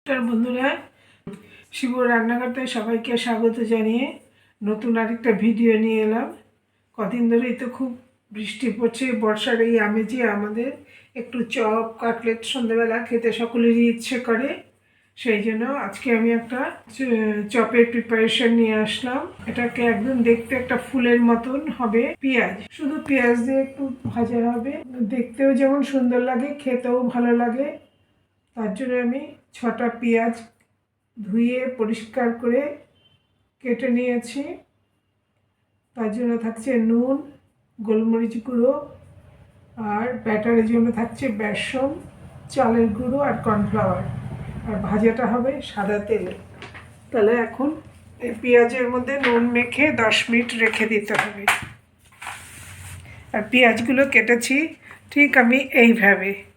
নমস্কার বন্ধুরা। শিব রান্নাঘরতে সবাইকে স্বাগত জানিয়ে নতুন আরেকটা ভিডিও নিয়ে এলাম। কদিন ধরেই তো খুব বৃষ্টি পড়ছে, বর্ষার এই আমেজে আমাদের একটু চপ, কাটলেট সন্ধ্যাবেলা খেতে সকলেরই ইচ্ছে করে। সেই জন্য আজকে আমি একটা চপের প্রিপারেশন নিয়ে আসলাম। এটাকে একদম দেখতে একটা ফুলের মতন হবে, পেঁয়াজ। শুধু পেঁয়াজ দিয়ে একটু ভাজা হবে। দেখতেও যেমন সুন্দর লাগে, খেতেও ভালো লাগে। তার জন্য আমি ছটা পেঁয়াজ ধুয়ে পরিষ্কার করে কেটে নিয়েছি। তার জন্য থাকছে নুন, গোলমরিচ গুঁড়ো আর ব্যাটারের জন্য থাকছে বেসন, চালের গুঁড়ো আর কর্নফ্লাওয়ার। আর ভাজাটা হবে সাদা তেলে। তাহলে এখন এই পেঁয়াজের মধ্যে নুন মেখে দশ মিনিট রেখে দিতে হবে। আর পেঁয়াজগুলো কেটেছি, ঠিক আমি এইভাবে।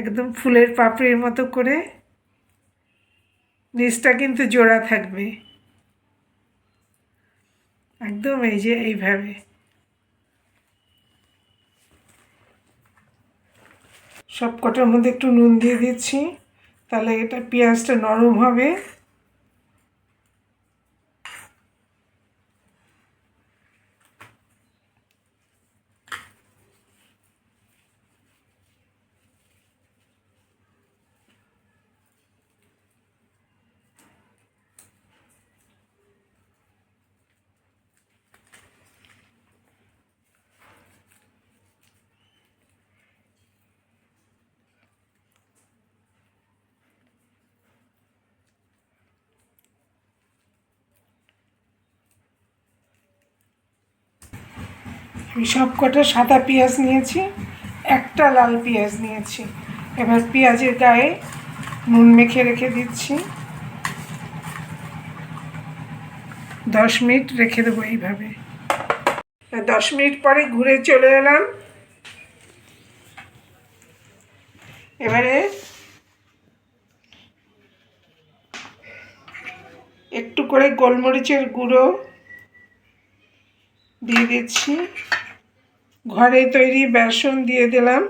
একদম ফুলের পাপড়ির মতো করে নিচটা কিন্তু জোড়া থাকবে। একদম এই যে এইভাবে। সব কটার মধ্যে একটু নুন দিয়ে দিচ্ছি, তাহলে এটা পেঁয়াজটা নরম হবে। আমি সব কটা সাদা পেঁয়াজ নিয়েছি, একটা লাল পেঁয়াজ নিয়েছি। এবার পেঁয়াজের গায়ে নুন মেখে রেখে দিচ্ছি। দশ মিনিট রেখে দেবো এইভাবে। দশ মিনিট পরে ঘুরে চলে এলাম। এবারে একটু করে গোলমরিচের গুঁড়ো দিয়ে দিচ্ছি। ঘরে তৈরি বেসন দিয়ে দিলাম।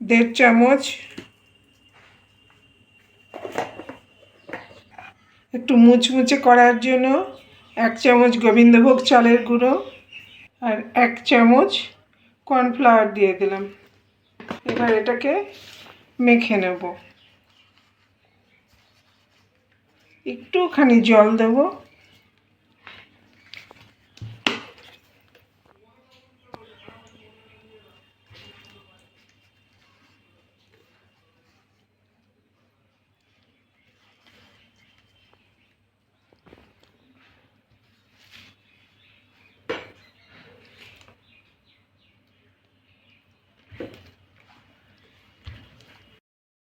দেড় চামচ। একটু মুচমুচে করার জন্য এক চামচ গোবিন্দভোগ চালের গুঁড়ো আর এক চামচ কর্নফ্লাওয়ার দিয়ে দিলাম। এবার এটাকে মেখে নেব। একটুখানি জল দেবো।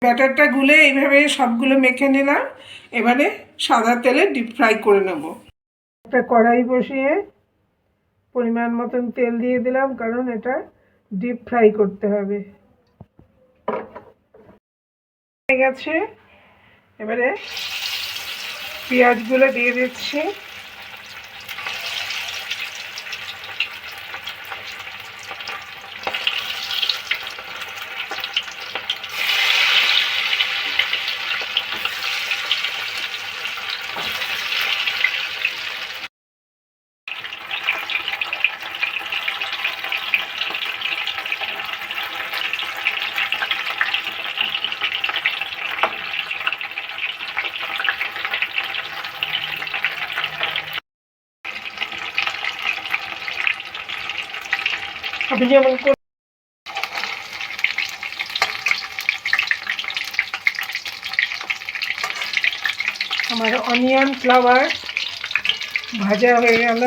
ব্যাটারটা গুলে এইভাবে সবগুলো মেখে নিলাম। এবারে সাদা তেলে ডিপ ফ্রাই করে নেব। একটা কড়াই বসিয়ে পরিমাণ মতন তেল দিয়ে দিলাম, কারণ এটা ডিপ ফ্রাই করতে হবে। হয়ে গেছে। এবারে পেঁয়াজগুলো দিয়ে দিচ্ছি। আপনি যেমন আমার অনিয়ন ফ্লাওয়ার ভাজা হয়ে গেল।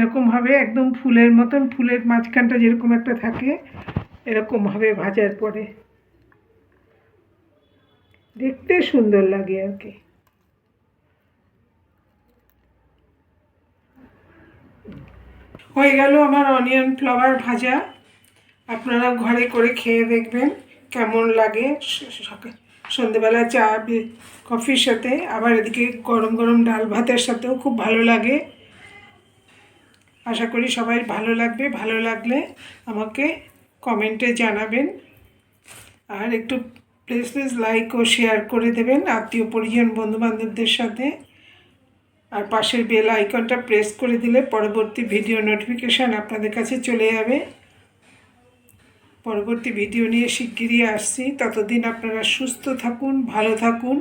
এরকমভাবে একদম ফুলের মতন, ফুলের মাঝখানটা যেরকম একটা থাকে, এরকমভাবে ভাজার পরে। দেখতে সুন্দর লাগে আর কি। হয়ে গেল আমার অনিয়ন ফ্লাওয়ার ভাজা। আপনারা ঘরে করে খেয়ে দেখবেন কেমন লাগে। সন্ধেবেলা চা, কফির সাথে। আবার এদিকে গরম গরম ডাল ভাতের সাথেও খুব ভালো লাগে। আশা করি সবাই ভালো লাগবে, ভালো লাগলে আমাকে কমেন্টে জানাবেন। আর একটু প্লিজ প্লিজ লাইক ও শেয়ার করে দেবেন আত্মীয় পরিজন বন্ধুবান্ধবদের সাথে। আর পাশের বেল আইকনটা প্রেস করে দিলে পরবর্তী ভিডিও নোটিফিকেশান আপনাদের কাছে চলে যাবে। পরবর্তী ভিডিও নিয়ে শিগগিরই আসছি। ততদিন আপনারা সুস্থ থাকুন, ভালো থাকুন।